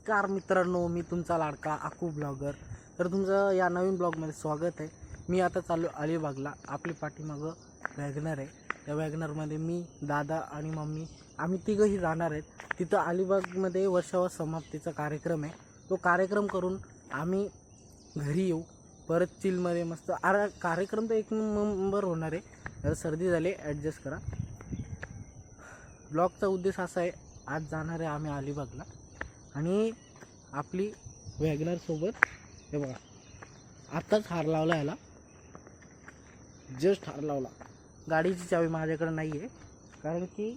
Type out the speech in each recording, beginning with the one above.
नमस्कार मित्रांनो मी तुमचा लाडका आकू ब्लॉगर. तर तुमचं या नवीन ब्लॉगमध्ये स्वागत आहे. मी आता चाललो अलिबागला. आपली पाठीमागं वॅगनर आहे. त्या वॅगनरमध्ये मी दादा आणि मम्मी आम्ही तिघंही जाणार आहेत. तिथं अलिबागमध्ये वर्षावर समाप्तीचा कार्यक्रम आहे. तो कार्यक्रम करून आम्ही घरी येऊ. परत चिलमध्ये मस्त. अरे कार्यक्रम तर एक नंबर होणार आहे. जर सर्दी झाली ॲडजस्ट करा. ब्लॉगचा उद्देश असा आहे आज जाणार आहे आम्ही अलिबागला. आणि आपली वॅगनरसोबत हे बघा आत्ताच हार लावला याला. जस्ट हार लावला. गाडीची चावी माझ्याकडे नाही आहे कारण की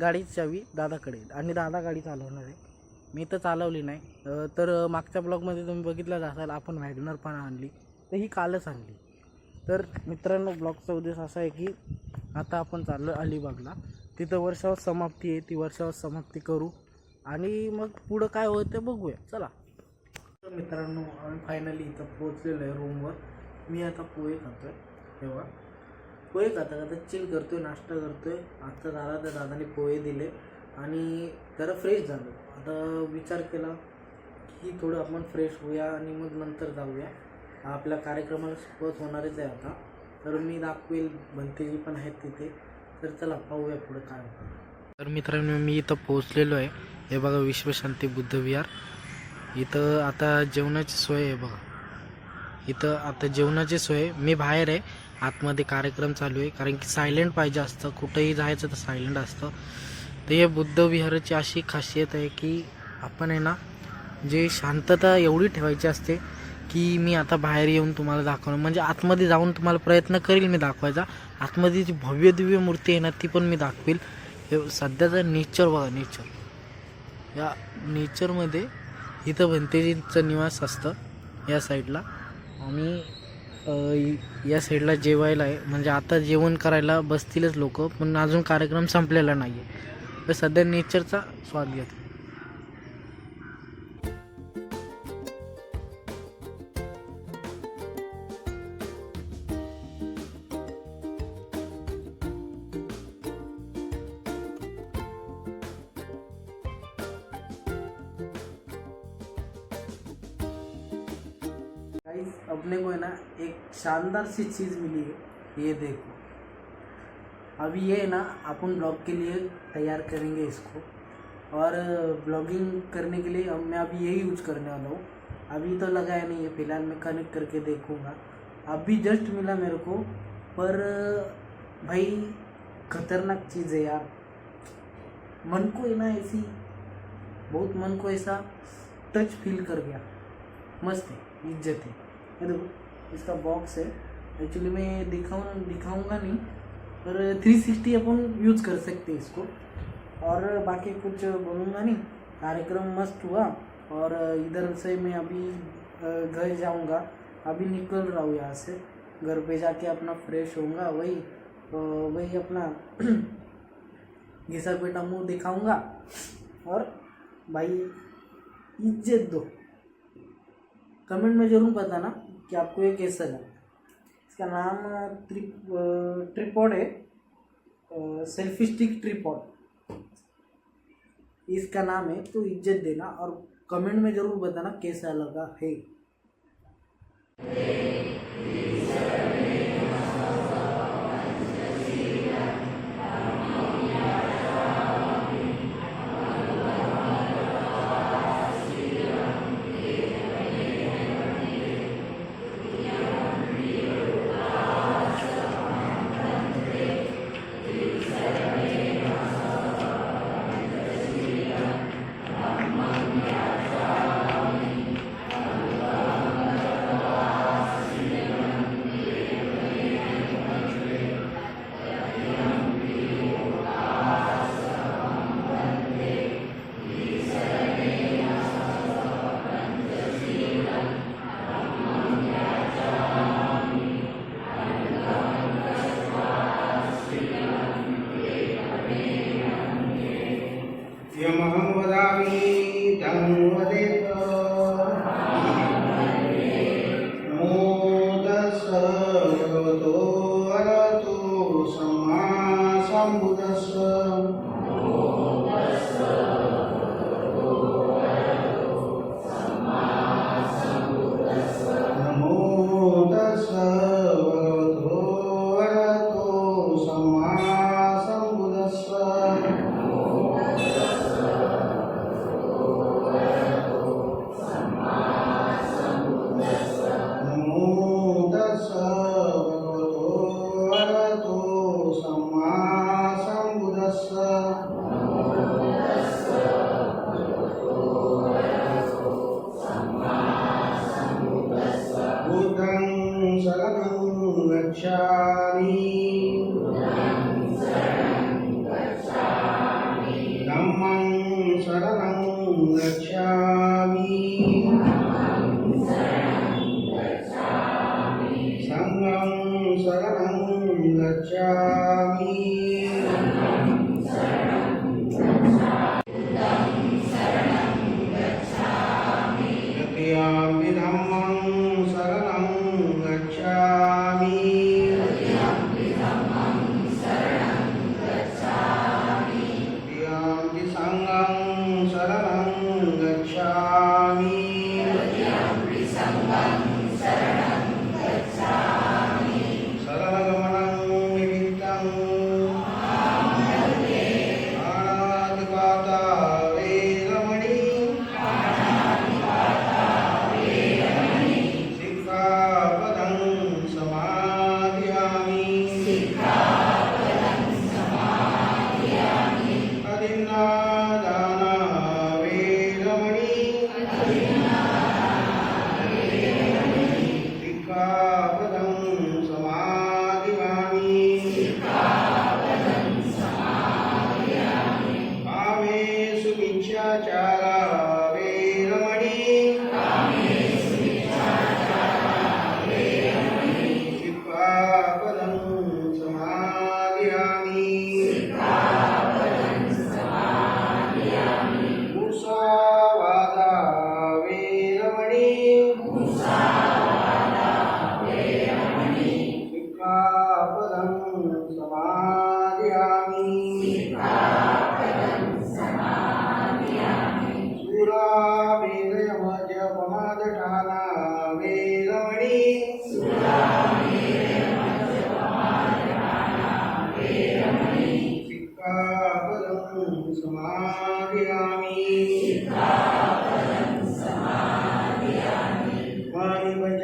गाडीची चावी दादाकडे आणि दादा गाडी चालवणार आहे. मी तर चालवली नाही. तर मागच्या ब्लॉगमध्ये तुम्ही बघितलंच असाल आपण वॅगनर पण आणली. तर ही कालच आणली. तर मित्रांनो ब्लॉगचा उद्देश असा आहे की आता आपण चाललो अलिबागला. तिथं वर्षावर समाप्ती आहे. ती वर्षावर समाप्ती करू. आणि मग पुढं काय होतं ते बघूया. चला. तर मित्रांनो आम्ही फायनली इथं पोहोचलेलो आहे रूमवर मी आता पोहे खातोय. तेव्हा पोहे खाता खाता चिल करतोय नाश्ता करतोय. आत्ता झाला तर दादाने पोहे दिले आणि जरा फ्रेश झालो. आता विचार केला की थोडं आपण फ्रेश होऊया आणि मग नंतर जाऊया. आपल्या कार्यक्रमाला सुरुवात होणारच आहे आता. तर मी दाखवेल भंतेजी पण आहेत तिथे. तर चला पाहूया पुढे काय होतं. तर मित्रांनो मी इथं पोहोचलेलो आहे. हे बघा विश्वशांती बुद्धविहार इथं आता जेवणाची सोय आहे बघा. इथं आता जेवणाची सोय मी बाहेर आहे. आतमध्ये कार्यक्रम चालू आहे. कारण की सायलेंट पाहिजे असतं. कुठंही जायचं तर सायलेंट असतं. तर हे बुद्धविहाराची अशी खासियत आहे की आपण आहे ना जे शांतता एवढी ठेवायची असते की मी आता बाहेर येऊन तुम्हाला दाखवणं म्हणजे आतमध्ये जाऊन तुम्हाला प्रयत्न करील मी दाखवायचा. आतमध्ये जी भव्य दिव्य मूर्ती आहे ना ती पण मी दाखवेल. हे सध्याचं नेचर बघा नेचर या नेचरमध्ये इथं भंतेजींचं निवास असतं या साईडला. आणि या साईडला जेवायला आहे. म्हणजे आता जेवण करायला बसतीलच लोक पण अजून कार्यक्रम संपलेला नाही आहे तर सध्या नेचरचा स्वाद घेतो. गाइस अपने को है ना एक शानदार सी चीज़ मिली है, ये देखो। अभी ये है ना, अपन ब्लॉग के लिए तैयार करेंगे इसको। और, ब्लॉगिंग करने के लिए अब मैं अभी यही यूज़ करने वाला हूँ। अभी तो लगाया नहीं है, फ़िलहाल मैं कनेक्ट करके देखूँगा। अभी जस्ट मिला मेरे को, पर, भाई, खतरनाक चीज़ है यार। मन को है ना ऐसी, बहुत मन को ऐसा टच फील कर गया। मस्त है, इज़्ज़त है। ये देखो, इसका बॉक्स है। एक्चुअली मैं दिखाऊँ, दिखाऊँगा नहीं, पर 360 अपन यूज़ कर सकते हैं इसको। और बाकी कुछ बोलूँगा नहीं, कार्यक्रम मस्त हुआ। और इधर से मैं अभी घर जाऊँगा। अभी निकल रहा हूँ यहाँ से। घर पे जाके अपना फ्रेश होऊँगा, वही वही अपना घिसा पेटा मुँह दिखाऊँगा। और भाई, इज़्ज़त दो। कमेंट में ज़रूर बताना। कि आपको ये कैसा लगा? इसका नाम ट्रिप ट्रिपॉड है। Selfie stick tripod. इसका नाम है तो इज़्ज़त देना और कमेंट में ज़रूर बताना कैसा लगा है। मोदस्स भगवतो अरहतो सम्मा Yeah.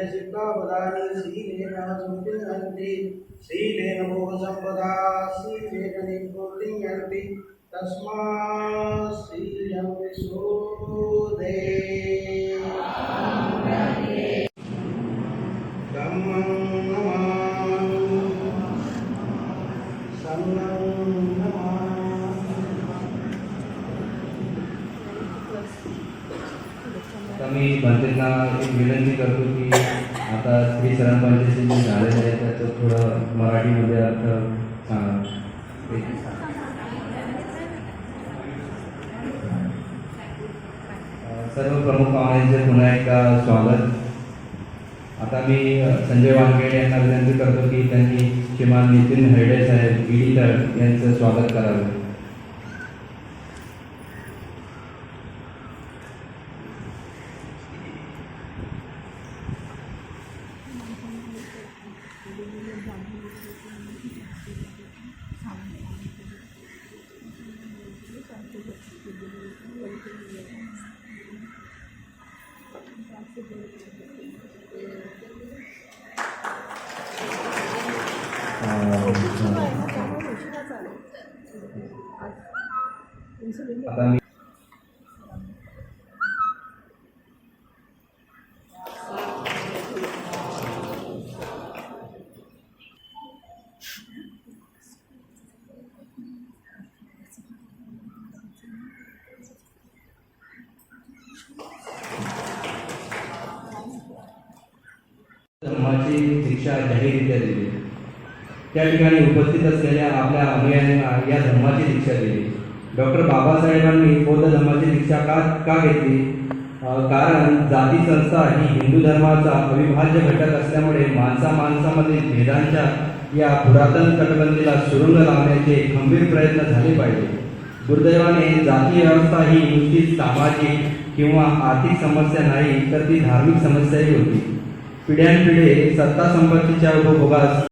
वाणि पञ्चसिक्खापदानि शीलेन सम्पद्यन्ति शीलेन भोगसम्पदा शीलेन निर्वृतियन्ति तस्मात् शीलं विशोधे आता एक विनंती करतो की आता श्री शरण पंचायती जे झालेलं आहे त्याचं थोडं मराठीमध्ये अर्थ सांगा. सर्व प्रमुख पाहुण्यांचे पुन्हा एकदा स्वागत. आता मी संजय वानखेडे यांना विनंती करतो की त्यांनी श्रीमान नितीन हेरडे साहेब इडिटर यांचं स्वागत करावं. आता धर्माची शिक्षा जाहीररित्या दिली त्या ठिकाणी उपस्थित असलेल्या आपल्या अनुयायांना या धर्माची दीक्षा दिली. डॉक्टर बाबासाहेबांनी बौद्ध धर्माची दीक्षा का का घेतली? कारण जाती संस्था ही हिंदू धर्माचा अविभाज्य घटक असल्यामुळे माणसा माणसामध्ये भेदांच्या या पुरातन तटबंदीला सुरुंग लावण्याचे खंबीर प्रयत्न झाले पाहिजे. दुर्दैवाने जाती व्यवस्था ही नुसतीच सामाजिक किंवा आर्थिक समस्या नाही तर ती धार्मिक समस्याही होती. पिढ्यानपिढे सत्ता संपत्तीच्या उपभोगास